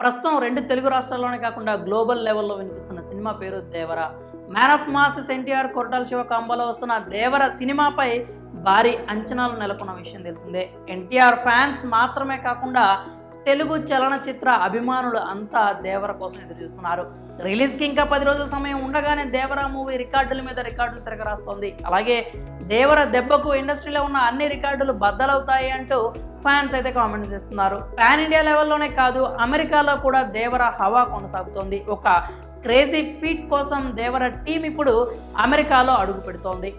ప్రస్తుతం రెండు తెలుగు రాష్ట్రాల్లోనే కాకుండా గ్లోబల్ లెవెల్లో వినిపిస్తున్న సినిమా పేరు Devara. Man of masses NTR Koratala Siva కాంబోలో వస్తున్న దేవర సినిమాపై భారీ అంచనాలు నెలకొన్న విషయం తెలిసిందే. ఎన్టీఆర్ ఫ్యాన్స్ మాత్రమే కాకుండా తెలుగు చలనచిత్ర అభిమానులు అంతా దేవర కోసం ఎదురు చూస్తున్నారు రిలీజ్కి ఇంకా పది రోజుల సమయం ఉండగానే దేవర మూవీ రికార్డుల మీద రికార్డులు తిరగరాస్తోంది. అలాగే దేవర దెబ్బకు ఇండస్ట్రీలో ఉన్న అన్ని రికార్డులు బద్దలవుతాయి అంటూ ఫ్యాన్స్ అయితే కామెంట్స్ చేస్తున్నారు. పాన్ ఇండియా లెవెల్లోనే కాదు అమెరికాలో కూడా దేవర హవా కొనసాగుతోంది. ఒక క్రేజీ ఫీట్ కోసం దేవర టీం ఇప్పుడు అమెరికాలో అడుగు పెడుతోంది.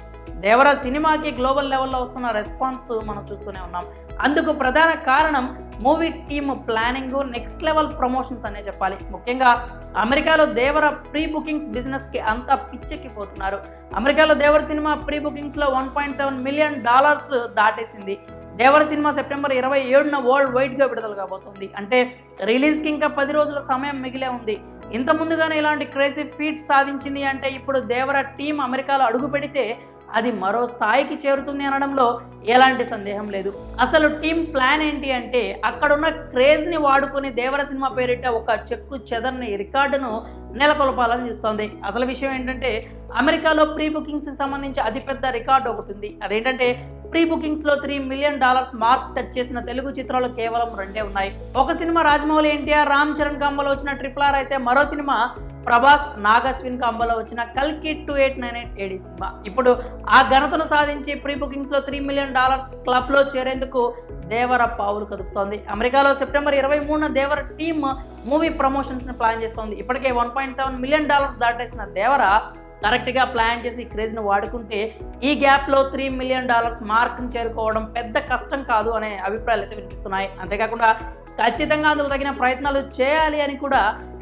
దేవర సినిమాకి గ్లోబల్ లెవెల్లో వస్తున్న రెస్పాన్స్ మనం చూస్తూనే ఉన్నాం. అందుకు ప్రధాన కారణం movie team planning next level promotions అనే చెప్పాలి. ముఖ్యంగా అమెరికాలో దేవర ప్రీ బుకింగ్స్ బిజినెస్కి అంతా పిచ్చెక్కిపోతున్నారు. అమెరికాలో Devara cinema pre బుకింగ్స్లో one point seven million dollars దాటేసింది. Devara cinema September ఇరవై ఏడున వరల్డ్ వైడ్గా విడుదల కాబోతుంది. అంటే రిలీజ్కి ఇంకా పది రోజుల సమయం మిగిలే ఉంది. ఇంత ముందుగానే ఇలాంటి క్రేజీ ఫీట్ సాధించింది అంటే ఇప్పుడు దేవర టీం అమెరికాలో అడుగు పెడితే అది మరో స్థాయికి చేరుతుంది అనడంలో ఎలాంటి సందేహం లేదు. అసలు టీం ప్లాన్ ఏంటి అంటే అక్కడున్న క్రేజ్ని వాడుకుని దేవర సినిమా పేరిట ఒక చెక్కు చెదర్ని రికార్డును నెలకొల్పాలని చూస్తోంది. అసలు విషయం ఏంటంటే అమెరికాలో ప్రీ బుకింగ్స్కి సంబంధించి అతిపెద్ద రికార్డు ఒకటి ఉంది. అదేంటంటే pre బుకింగ్స్లో three million dollars mark touch చేసిన తెలుగు చిత్రాలు కేవలం రెండే ఉన్నాయి. ఒక సినిమా రాజమౌళి ఎన్టీఆర్ రామ్ చరణ్ కాంబోలో వచ్చిన ట్రిపుల్ ఆర్ అయితే మరో సినిమా ప్రభాస్ నాగస్విన్ కాంబోలో వచ్చిన కల్కి two eight nine eight AD cinema. ఇప్పుడు ఆ ఘనతను సాధించి ప్రీ బుకింగ్స్లో త్రీ మిలియన్ డాలర్స్ క్లబ్లో చేరేందుకు దేవర పావులు కదుపుతోంది. అమెరికాలో సెప్టెంబర్ ఇరవై మూడున దేవర టీమ్ మూవీ ప్రమోషన్స్ని ప్లాన్ చేస్తోంది. ఇప్పటికే one point seven million dollars దాటేసిన Devara కరెక్ట్గా ప్లాన్ చేసి ఈ క్రేజ్ను వాడుకుంటే ఈ గ్యాప్లో త్రీ మిలియన్ డాలర్స్ మార్క్ని చేరుకోవడం పెద్ద కష్టం కాదు అనే అభిప్రాయాలు అయితే వినిపిస్తున్నాయి. అంతేకాకుండా ఖచ్చితంగా అందుకు తగిన ప్రయత్నాలు చేయాలి అని కూడా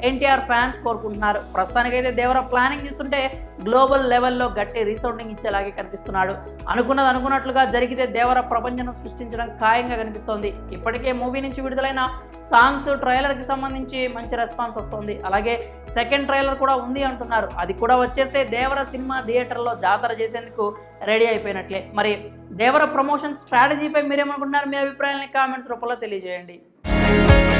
ఎన్టీఆర్ ఫ్యాన్స్ కోరుకుంటున్నారు. ప్రస్తుతానికైతే దేవర ప్లానింగ్ చూస్తుంటే గ్లోబల్ లెవెల్లో గట్టి రీసౌండింగ్ ఇచ్చేలాగే కనిపిస్తున్నాడు. అనుకున్నది అనుకున్నట్లుగా జరిగితే దేవర ప్రపంచం సృష్టించడం ఖాయంగా కనిపిస్తోంది. ఇప్పటికే మూవీ నుంచి విడుదలైన సాంగ్స్ ట్రైలర్కి సంబంధించి మంచి రెస్పాన్స్ వస్తుంది. అలాగే సెకండ్ ట్రైలర్ కూడా ఉంది అంటున్నారు. అది కూడా వచ్చేస్తే దేవర సినిమా థియేటర్లో జాతర చేసేందుకు రెడీ అయిపోయినట్లే. మరి దేవర ప్రమోషన్ స్ట్రాటజీపై మీరేమనుకుంటున్నారు? మీ అభిప్రాయాలని కామెంట్స్ రూపంలో తెలియజేయండి. Bye.